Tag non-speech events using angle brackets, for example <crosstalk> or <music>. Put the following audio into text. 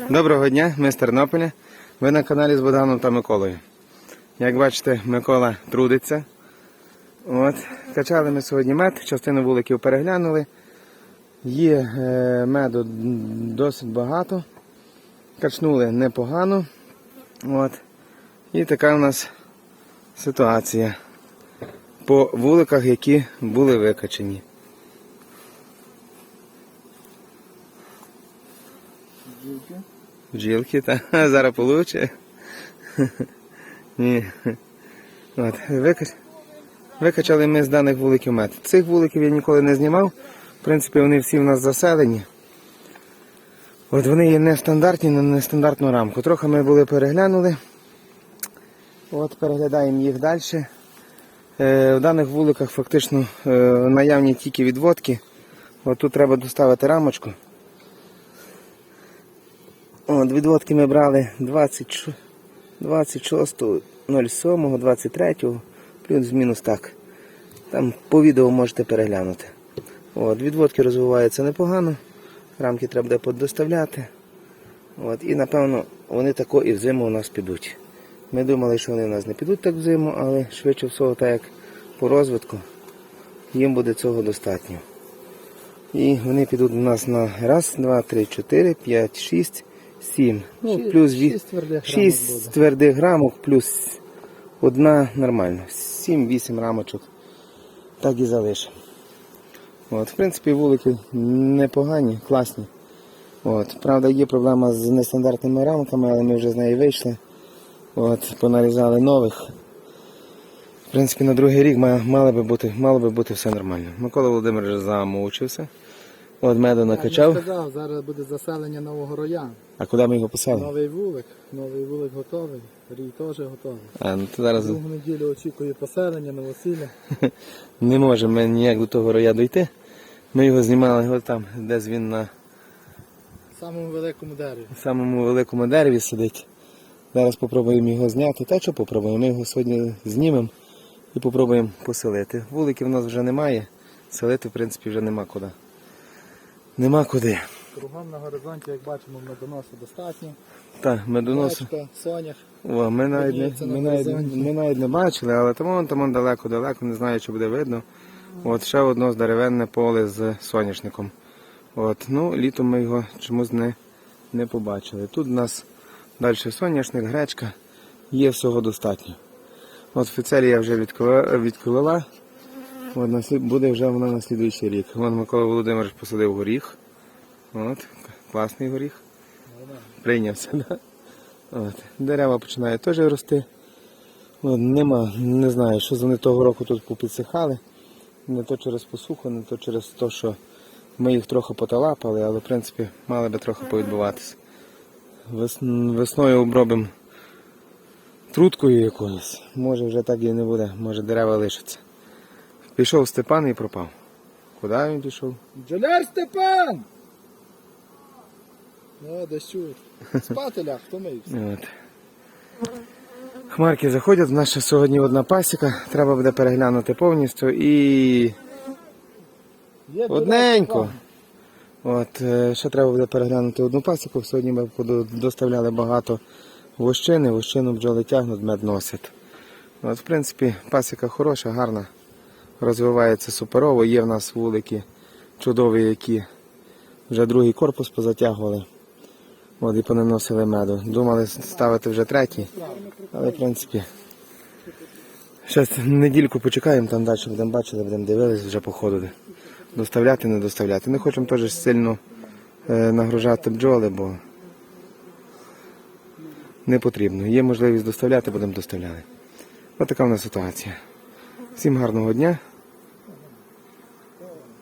Доброго дня, ми з Тернополя. Ви на каналі з Богданом та Миколою. Як бачите, Микола трудиться. От. Качали ми сьогодні мед, частину вуликів переглянули. Є е, меду досить багато. Качнули непогано. От. І така у нас ситуація по вуликах, які були викачені. Бджілки, та <laughs> зараз получше. Ні. От, викач... Викачали ми з даних вуликів мед. Цих вуликів я ніколи не знімав. В принципі, вони всі в нас заселені. От вони є нестандартні на нестандартну рамку. Трохи ми були переглянули. От переглядаємо їх далі. Е, в даних вуликах фактично е, наявні тільки відводки. От тут треба доставити рамочку. От, відводки ми брали 20, 26.07, 23, плюс-мінус так. Там по відео можете переглянути. От, відводки розвиваються непогано. Рамки треба буде подоставляти. От, і напевно вони тако і взиму у нас підуть. Ми думали, що вони у нас не підуть так взиму, але швидше всього, так як по розвитку, їм буде цього достатньо. І вони підуть у нас на раз, два, три, чотири, п'ять, шість, сім. Ну, Шість- плюс ві- шість твердих рамок шість буде. твердих рамок, плюс одна нормальна. Сім-вісім рамочок. Так і залишимо. От, в принципі, вулики непогані, класні. От, правда, є проблема з нестандартними рамками, але ми вже з неї вийшли. От, понарізали нових. В принципі, на другий рік ма- мало би бути, мало би бути все нормально. Микола Володимирович замовчився. От меду Я сказав, зараз буде заселення нового роя. А куди ми його писали? Новий вулик, новий вулик готовий, рій теж готовий. А, ну то зараз Другу неділю очікує поселення, новосілля. <laughs> не можемо ми ніяк до того роя дойти. Ми його знімали от там, десь він на самому великому дереві. самому великому дереві сидить. Зараз спробуємо його зняти. Та що попробуємо? Ми його сьогодні знімемо і попробуємо поселити. Вуликів в нас вже немає. Селити, в принципі, вже нема куди. Нема куди. Кругом на горизонті, як бачимо, медоносу достатньо. Так, медоносу. Бачка, сонях. О, ми, навіть не, ми, навіть, ми навіть не бачили, але там, там далеко-далеко, не знаю, чи буде видно. От ще одно здеревенне поле з соняшником. От, ну, літом ми його чомусь не, не побачили. Тут у нас далі соняшник, гречка, є всього достатньо. От офіцері я вже відкрила, відкрила. От, буде вже вона на слідуючий рік. Вон Микола Володимирович посадив горіх. От, класний горіх. Прийнявся, да? От. Дерева починають теж рости. От, нема, не знаю, що вони того року тут попідсихали. Не то через посуху, не то через те, що ми їх трохи поталапали, але в принципі мали би трохи повідбуватися. Вес- Весною обробимо труткою якоюсь. Може вже так і не буде, може дерева лишаться. Пішов Степан і пропав. Куди він пішов? Джоляр Степан! Ну, десь чують. Спати ляг, втомився. От. Хмарки заходять, в нас ще сьогодні одна пасіка, треба буде переглянути повністю і Є одненько. От, е, ще треба буде переглянути одну пасіку. Сьогодні ми доставляли багато вощини, вощину бджоли тягнуть, мед носять. От, в принципі, пасіка хороша, гарна, розвивається суперово. Є в нас вулики чудові, які вже другий корпус позатягували. От і понаносили меду. Думали ставити вже третій, але в принципі. Зараз недільку почекаємо, там далі будемо бачити, будемо дивитися вже по ходу. Доставляти, не доставляти. Не хочемо теж сильно е, нагружати бджоли, бо не потрібно. Є можливість доставляти, будемо доставляти. Ось така в нас ситуація. Всім гарного дня